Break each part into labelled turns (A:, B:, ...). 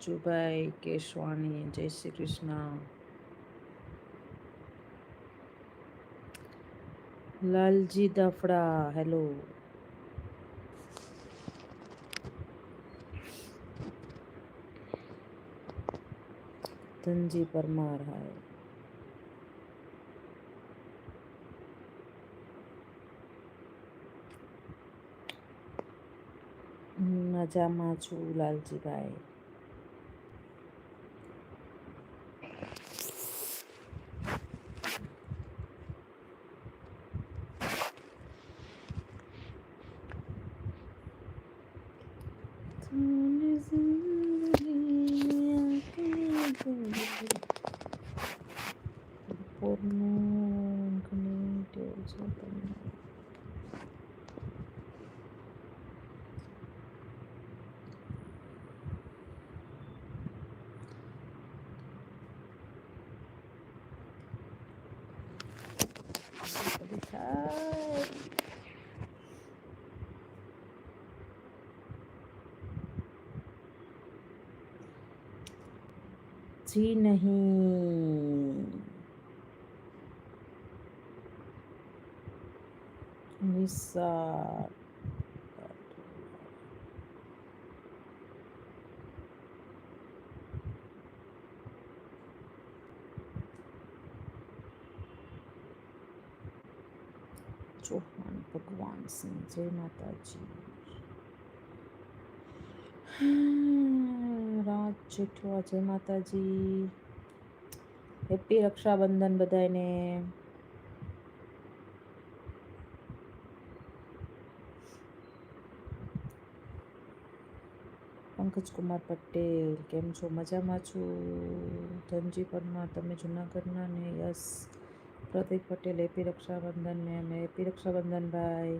A: રાજુભાઈ કેશવાણી જય Shri Krishna. Lalji Dafda hello. Dhanji Parmar hi. મજામાં છું લાલજીભાઈ. જી નહીં નિસ્સાર ચૌહાણ ભગવાન સિંહ જય માતાજી રાજ જેઠવા જય માતાજી. હેપી રક્ષાબંધન બધાને પંકજ કુમાર પટેલ, કેમ છો? મજામાં છું? ધનજી પરમાર, તમે જુનાગઢના ને? યસ. પ્રતિક પટેલ, હેપી રક્ષાબંધન ને અમે હેપી રક્ષાબંધન ભાઈ.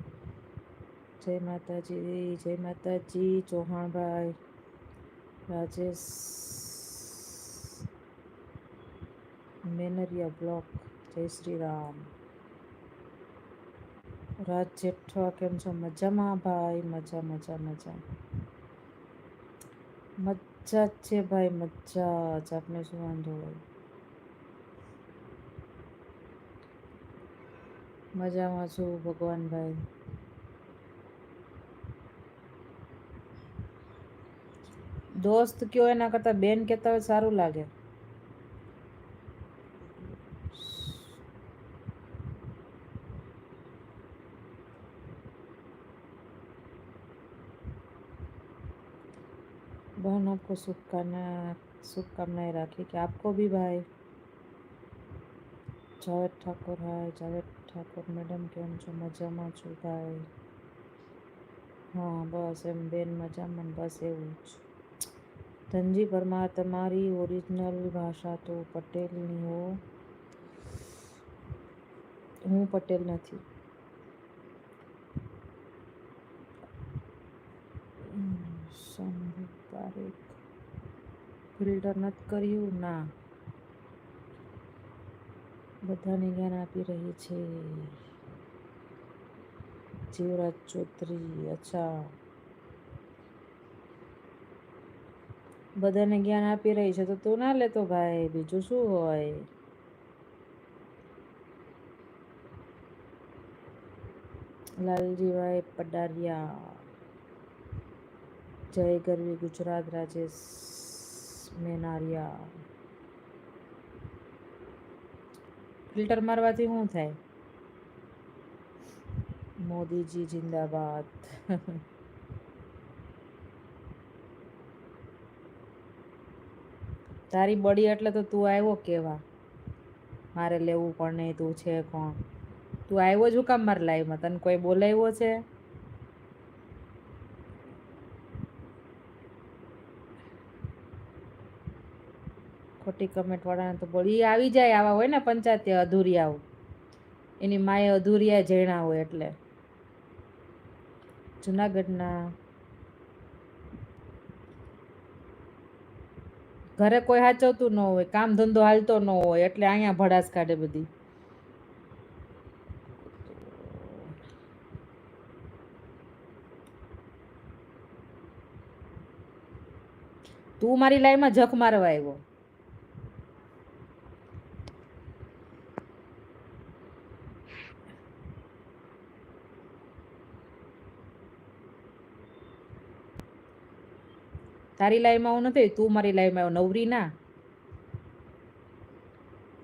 A: જય માતાજી જય માતાજી ચૌહાણભાઈ રાજેશ મેનરિયા બ્લોક જય શ્રી રામ રાજ જેઠવા કેમ છો? મજામાં ભાઈ, મજા મજા મજા. મજા જ છે ભાઈ, મજા જ, આપને શું વાંધો હોય? મજામાં છું ભગવાનભાઈ. દોસ્ત કયો એના કરતા બેન કહેતા હોય સારું લાગે बहन आपको शुभकामना शुभकामनाएं राखी कि आपको भी भाई જાવેદ ઠાકોર હાય જાવેદ ઠાકોર મેડમ કેમ છો મજામાં છું ભાઈ હા બસ એમ બેન મજામાં ને બસ એવું જ ધનજી પરમાર, તમારી ઓરિજિનલ ભાષા તો પટેલની હો. હું પટેલ નથી. ફિલ્ટર નથી કર્યું? ના. બધાને જ્ઞાન આપી રહી છે. જીવરાજ ચૌધરી, અચ્છા. બધાને જ્ઞાન આપી રહી છે, તો તું ના લેતો ભાઈ, બીજું શું હોય? લાલજીભાઈ પડારિયા. જય ગરવી ગુજરાત રાજેશ મેનારિયા. ફિલ્ટર મારવાથી શું થાય? મોદીજી જિંદાબાદ. તારી બળી એટલે તો તું આવ્યો કેવા? મારે લેવું પણ નહીં, તું છે કોણ? તું આવ્યો જ કામ મારા લાઈવમાં તને કોઈ બોલાવ્યો છે? ખોટી કમેન્ટ વાળાને તો બોલી આવી જાય આવા હોય ને પંચાયતે અધૂરિયાઓ. એની માએ અધૂરિયા જણા હોય એટલે. જુનાગઢના ઘરે કોઈ હાચવતું ન હોય, કામ ધંધો હાલતો ન હોય, એટલે અહીંયા ભડાસ કાઢે બધી. તું મારી લાઈમાં જખ મારવા આવ્યો. તારી લાઈમાં હું નથી તું મારી લાઈમાં આવ્યો નવરી ના.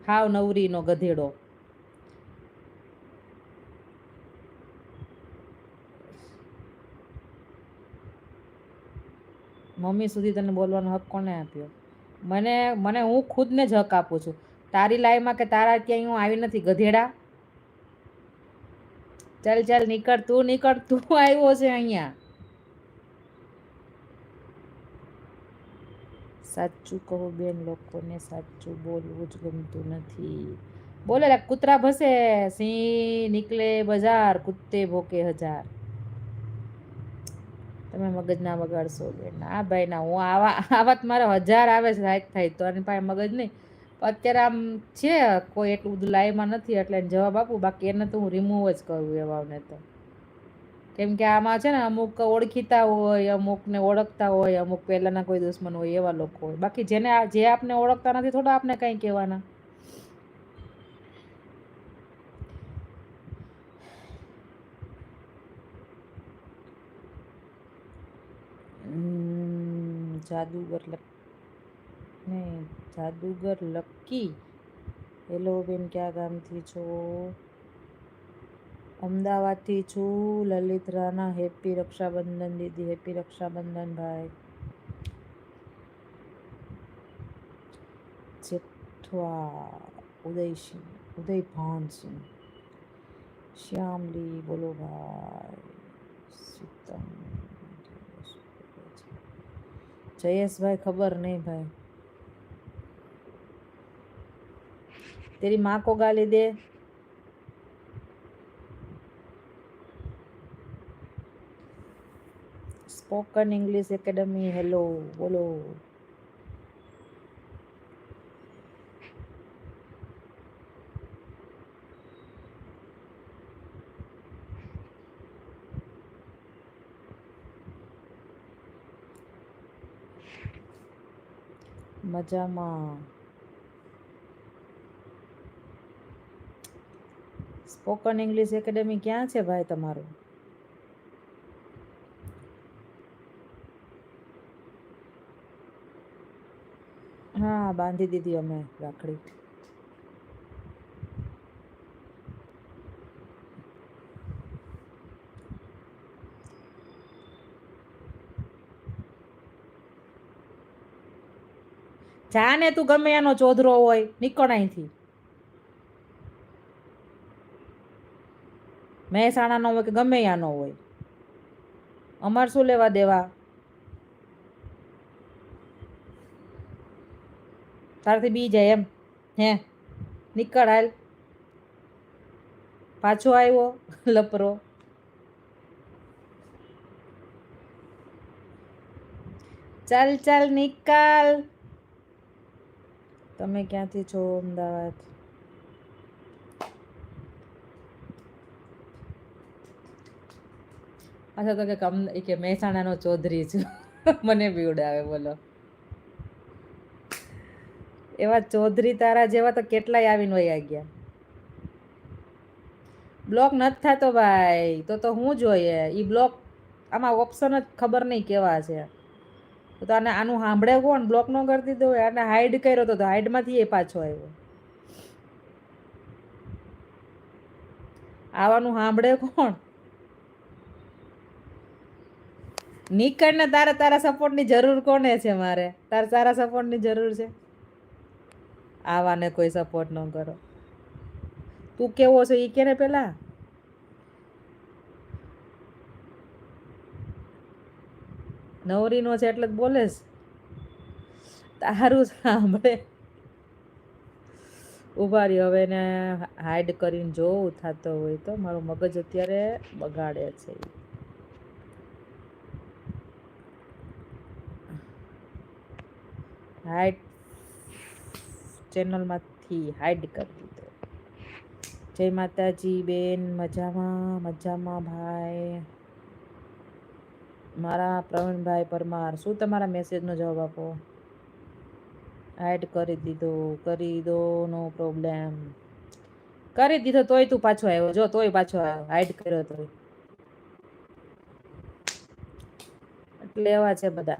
A: હાવ નવરીનો ગધેડો. મમ્મી સુધી તને બોલવાનો હક કોને આપ્યો? મને મને હું ખુદને જ હક આપું છું. તારી લાઈમાં કે તારા ક્યાંય હું આવી નથી, ગધેડા? ચાલ ચાલ, નીકળ તું નીકળ. તું આવ્યો છે અહીંયા. સાચું કહું બેન, લોકોને સાચું બોલવું જ ગમતું નથી. બોલે કૂતરા ભસે, સિંહ નીકળે બજાર કુત્તે ભોકે હજાર. તમે મગજ ના બગાડશો બેન. આ ભાઈ ના હું આવા આવા મારા હજાર આવે છે લાયક થાય તો. એની પાસે મગજ નહીં. અત્યારે આમ છે, કોઈ એટલું બધું લાઈમાં નથી, એટલે જવાબ આપું. બાકી એને તો હું રિમૂવ જ કરું એવાને તો. કેમ કે આમાં છે ને અમુક ઓળખીતા હોય, અમુકને ઓળખતા હોય, અમુક પહેલાના કોઈ દુશ્મન હોય એવા લોકો હોય. બાકી જેને જે આપને ઓળખતા નથી થોડા આપને કંઈ કહેવાના. જાદુગર લક, ને જાદુગર લકી. હેલો બેન, ક્યાં ગામથી છો? અમદાવાદથી છું લલિત રાણા હેપી રક્ષાબંધન દીદી હેપી રક્ષાબંધન ભાઈ. જેઠવા, ઉદયસિંહ ઉદય ભાનસિંહ શ્યામલી, બોલો ભાઈ, સીતમ, જયેશભાઈ ખબર નહીં ભાઈ. તેરી માં કો ગાલી દે. સ્પોકન ઇંગ્લિશ એકેડમી હેલો બોલો. મજામાં. સ્પોકન ઇંગ્લિશ એકેડમી ક્યાં છે ભાઈ તમારું? બાંધી દીધી અમે રાખડી. જાને તું ગમે એનો ચોધરો હોય, નીકળ અહીંથી. મહેસાણાનો હોય કે ગમે યાનો હોય. અમાર શું લેવા દેવા? તારથી બી જાય એમ. હે, નીકળ હાલ. પાછો આવ્યો લપરો. ચાલ ચાલ, નિકાલ. તમે ક્યાંથી છો, અમદાવાદ? અચ્છા, તો કે મહેસાણાનો ચૌધરી છું. મને બી ઉડાવે, બોલો. એવા ચૌધરી તારા જેવા તો કેટલાય આવીને વયા ગયા. બ્લોક નથી થતો ભાઈ, તો તો હું જોઈએ? ઈ બ્લોક આમાં ઓપ્શન જ ખબર નહીં કેવા છે. તો આને આનું સાંભળે કોણ? બ્લોક ન કરી દીધો હોય, આને હાઈડ કર્યો તો હાઈડમાંથી એ પાછો આવ્યો. આવાનું સાંભળે કોણ? નીકળને તારે તારા સપોર્ટની જરૂર કોને છે મારે? તારે તારા સપોર્ટની જરૂર છે? આવાને કોઈ સપોર્ટ ન કરો. તું કેવો છે? એ કે ને પેલા? નવરીનો છે એટલે જ તારું સાંભળે. ઊભા રહ્યો. હવે એને હાઈડ કરીને જોવું થતો હોય તો મારું મગજ અત્યારે બગાડે છે. હાઈડ ચેનલમાંથી હાઈડ કરી દીધો. જય માતાજી બેન, મજામાં મજામાં ભાઈ. મારા પ્રવીણભાઈ પરમાર, શું તમારા મેસેજનો જવાબ આપો? એડ કરી દીધો, કરી દો નો પ્રોબ્લેમ કરી દીધો, તોય તું પાછો આવ્યો. જો, તોય પાછો આવ્યો. હાઈડ કર્યો તોય. એટલે એવા છે બધા.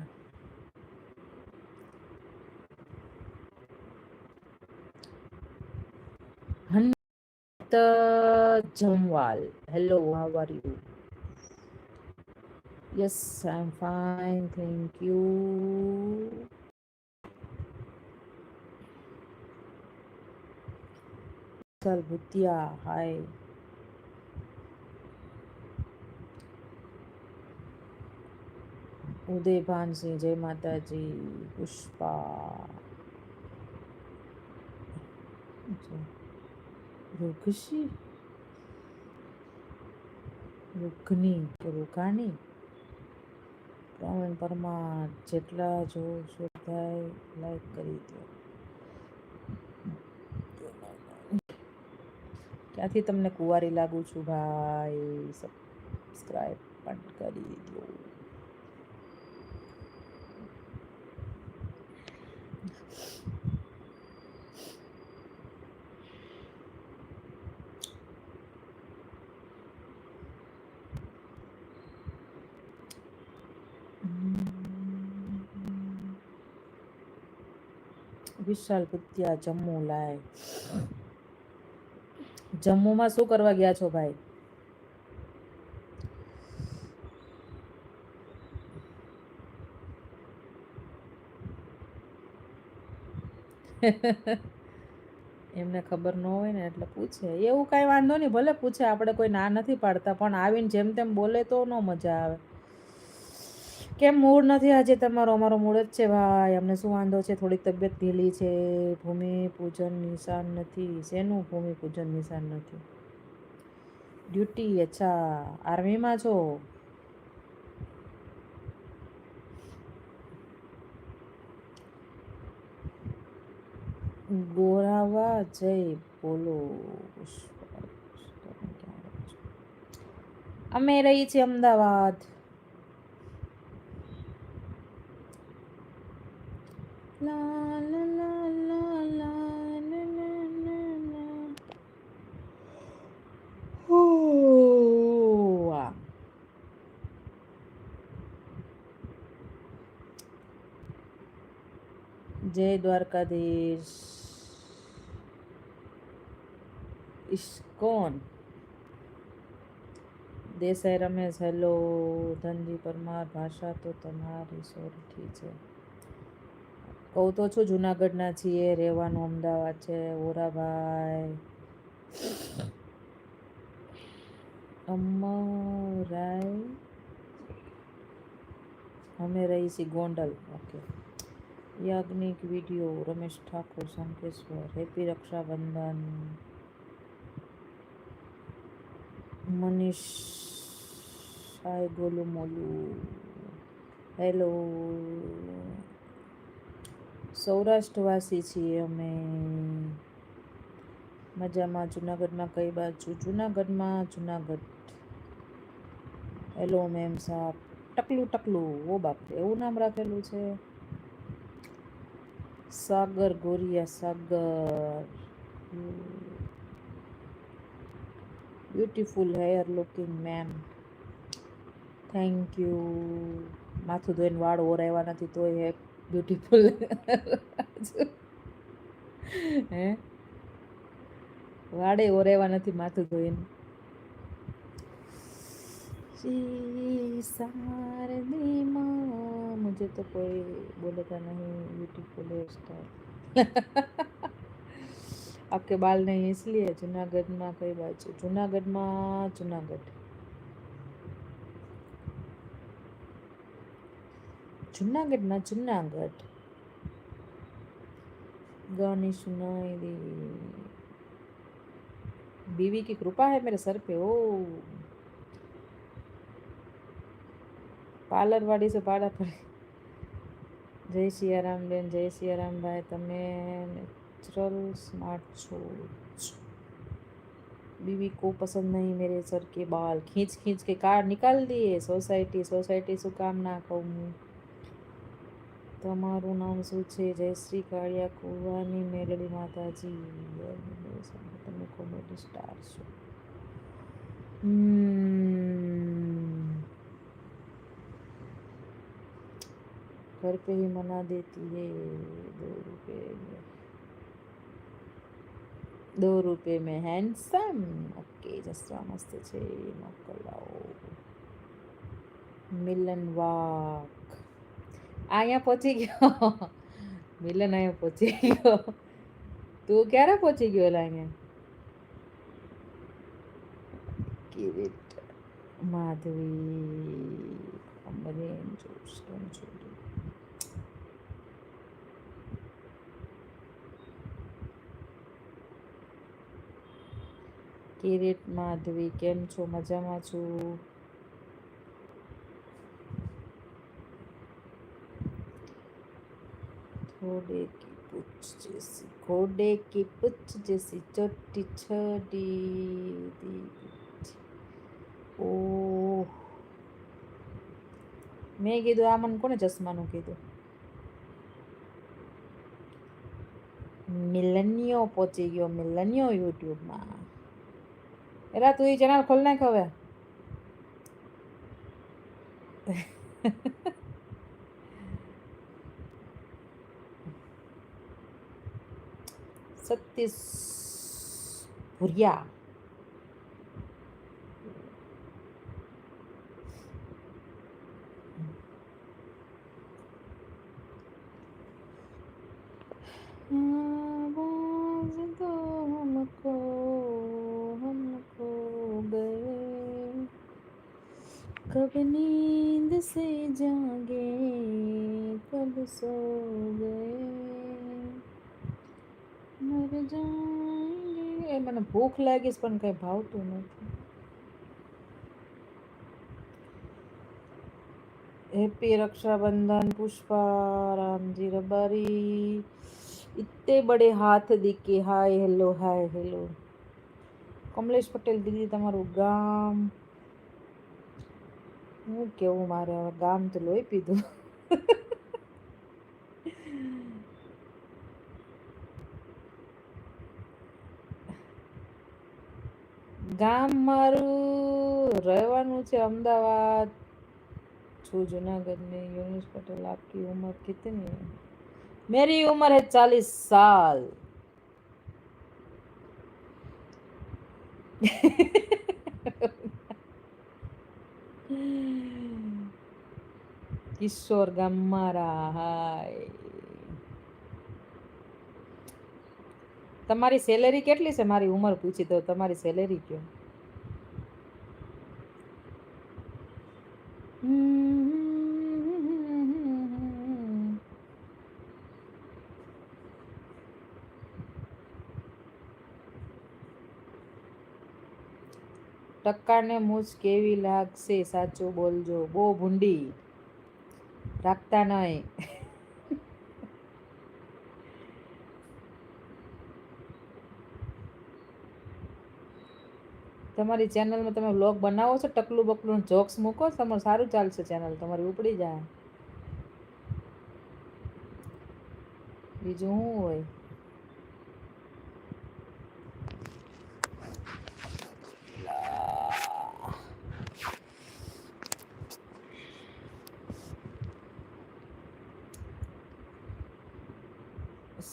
A: Hant Jamwal hello how are you yes I am fine thank you ચાલ ભૂતિયા હાય ઉદય ભાનસિંહ જય માતાજી પુષ્પા રૂખશી રૂખની કે રૂખાની પ્રવીણ પરમાર જેટલા જો થાય લાઈક કરી દો. ક્યાંથી તમને કુંવારી લાગુ છું ભાઈ. સબસ્ક્રાઈબ પણ કરી દો. વિશાલ પુત્યા જમ્મુ લાય. જમ્મુમાં શું કરવા ગયા છો ભાઈ? એમને ખબર ન હોય ને એટલે પૂછે. એવું કાંઈ વાંધો નહીં, ભલે પૂછે, આપણે કોઈ ના નથી પાડતા, પણ આવીને જેમ તેમ બોલે તો ન મજા આવે. કેમ મૂડ નથી? આજે તમારો, અમારો મૂડ જ છે ભાઈ. અમને શું વાંધો છે? થોડીક તબિયત ઢીલી છે. ભૂમિ પૂજન નિશાન નથી. શેનું ભૂમિ પૂજન નિશાન નથી? ડ્યુટી? અચ્છા. આર્મીમાં છો? ગોરાવા જય બોલો. અમે રહી છીએ અમદાવાદ. ના હો જય દ્વારકાધીશ ઇસ્કોન દેસાઈ રમેશ હેલો ધનજી પરમાર ભાષા તો તમારી સોરઠી છે કહું તો છું, જુનાગઢના છીએ, રહેવાનું અમદાવાદ છે, ઓરાભાઈ. અમરાય અમે રહી છીએ Gondal okay Yagnik video, Ramesh Thakor, Shankeshwar, happy Rakshabandhan. Manish hi Golu Molu. Hello સૌરાષ્ટ્રવાસી છીએ અમે. મજામાં જુનાગઢમાં કઈ બાજુ? જુનાગઢમાં જુનાગઢ. હેલો મેમ સાહેબ. ટકલું ટકલું. ઓ બાપ એવું નામ રાખેલું છે? Sagar, Goriya Sagar. Beautiful hair looking ma'am thank you માથું ધોઈને વાળ ઓરાવ્યા નથી તોય હે બ્યુટીફુલ હે વાડે ઓરેવા નથી માથું ધોઈને श्री सारदी माँ मुझे तो कोई बोलेगा नहीं ब्यूटीफुल हेयर स्टाइल आपके बाल नहीं इसलिए जूनागढ़ में कई बाजू जूनागढ़ में जूनागढ़ जूनागढ़ ना जूनागढ़ गाने सुनाई दे बीवी की कृपा है मेरे सर पे ओ પાર્લર વાળી છે પાડા પડે જય સિયારામ બેન જય સિયારામ ભાઈ તમે નેચરલ સ્માર્ટ છો बीवी को पसंद नहीं मेरे सर के बाल खींच खींच के कार निकाल दिए सोसायटी સોસાયટી શું કામ ના કહું તમારું નામ શું છે જયશ્રી કાળિયા કુવાની મેલડી માતાજી તમે કોમેડી સ્ટાર છો हम्म, घर पे ही मना देती है दो रुपए में दो रुपए में हैंडसम ઓકે જસવા મસ્ત છે મોકલાવો મિલન વાક અહીંયા પહોંચી ગયો. મિલન અહીંયા પહોંચી ગયો. તું ક્યારે પહોંચી ગયો એલા અહીંયા? કિરીટ માધવી, અમરેન જોશ કેમ કિરીટ માધવી? કેમ છો? મજામાં છું? થોડે કી પૂછ જેસી ઘોડે કી પૂછ જેસી ચોટી છડી દી ઓહ મેં કીધું આ મને કોને ચશ્માનું કીધું મિલનિયો પહોંચી ગયો મિલનિયો યુટ્યુબમાં એલા તું એ ચેનલ ખોલ નાખ હવે સતીશ ભુરિયા. ભૂખ લાગી છે પણ કંઈ ભાવતું નથી હેપી રક્ષાબંધન પુષ્પારામજી રબારી इतने बड़े हाथ दिखे hi hello hi hello Kamlesh Patel દીદી તમારું ગામ હું કેવું મારે ગામ તો લોહી પીધું ગામ મારું રહેવાનું છે અમદાવાદ છું जूनागढ़ में यूनुस पटेल आपकी उम्र कितनी है मेरी उम्र है चालीस साल કિશોર ગામમારા હાય તમારી સેલેરી કેટલી છે? મારી ઉંમર પૂછી દો. તમારી સેલેરી કયો? ટક્કાને મૂછ કેવી લાગશે? સાચું બોલજો. બહુ ભૂંડી. રાખતા નહીં. તમારી ચેનલમાં તમે વ્લોગ બનાવો છો ટકલું બકલું જોક્સ મૂકો, તમારું સારું ચાલશે ચેનલ તમારી ઉપડી જાય. બીજું શું હોય?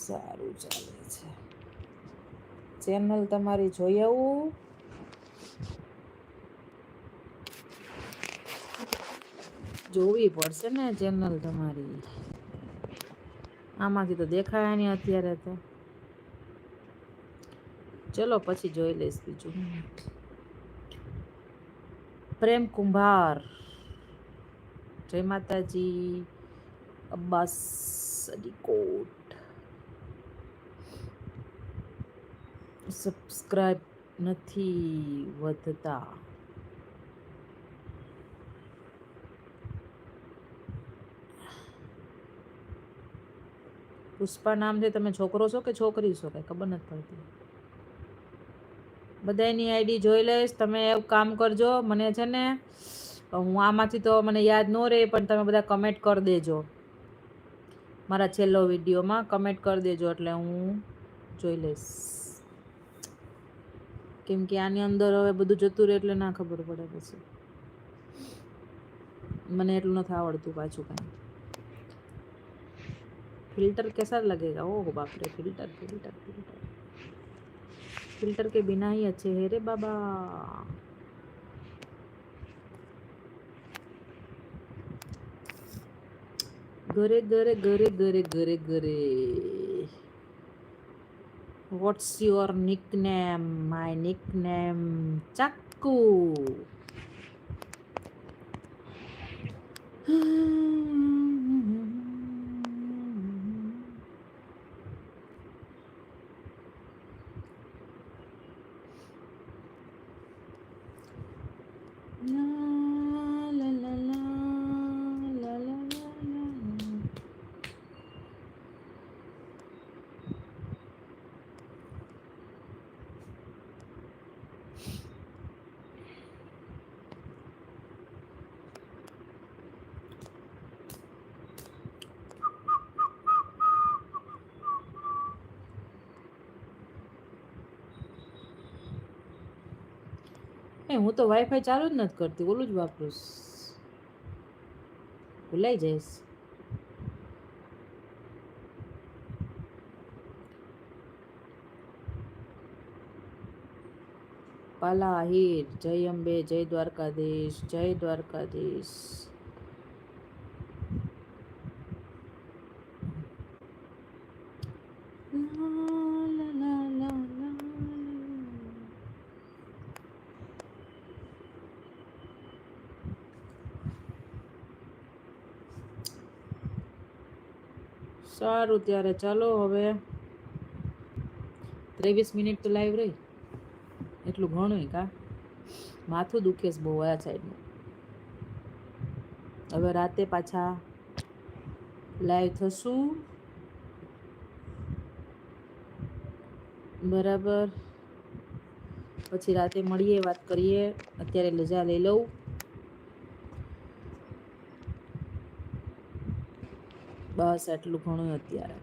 A: સારું ચાલે છે. ચેનલ તમારી જોઈ આવું. જોવી પડશે ને ચેનલ તમારી. આમાંથી તો દેખાય નહીં અત્યારે તો. ચલો પછી જોઈ લઈશ બીજું. પ્રેમ કુંભાર. જય માતાજી. અબ્બાસ અડીકોટ સબસ્ક્રાઈબ નથી વધતા. પુષ્પા નામ છે, તમે છોકરો છો કે છોકરી છો? કંઈ ખબર નથી પડતી. બધાની આઈડી જોઈ લઈશ, તમે એવું કામ કરજો. મને છે ને, હું આમાંથી તો મને યાદ ન રહે, પણ તમે બધા કમેન્ટ કરી દેજો. મારા છેલ્લો વિડીયોમાં કમેન્ટ કરી દેજો, એટલે હું જોઈ લઈશ. કેમ કે આની અંદર હવે બધું જતું રહે, એટલે ના ખબર પડે પછી. મને એટલું નથી આવડતું પાછું કાંઈ. फ़िल्टर कैसा लगेगा? ओ बाप रे फ़िल्टर फ़िल्टर फ़िल्टर। फ़िल्टर के बिना ही अच्छे है रे बाबा। गरे गरे गरे गरे गरे गरे। Your nick name my nick name Chakku એ હું તો વાઈફાઈ ચાલુ જ નથી કરતી, ઓલું જ વાપરું ભૂલાઈ જઈશ. પાલા આહિર જય અંબે, જય દ્વારકાધીશ જય દ્વારકાધીશ. સારું ત્યારે ચાલો હવે. ત્રેવીસ મિનિટ તો લાઈવ રહી. એટલું ઘણું કા? માથું દુખે છે બહુ આ સાઈડનું હવે રાતે પાછા લાઈવ થશું. બરાબર. પછી રાતે મળીએ, વાત કરીએ. અત્યારે રજા લઈ લઉં. બસ આટલું ઘણું અત્યારે.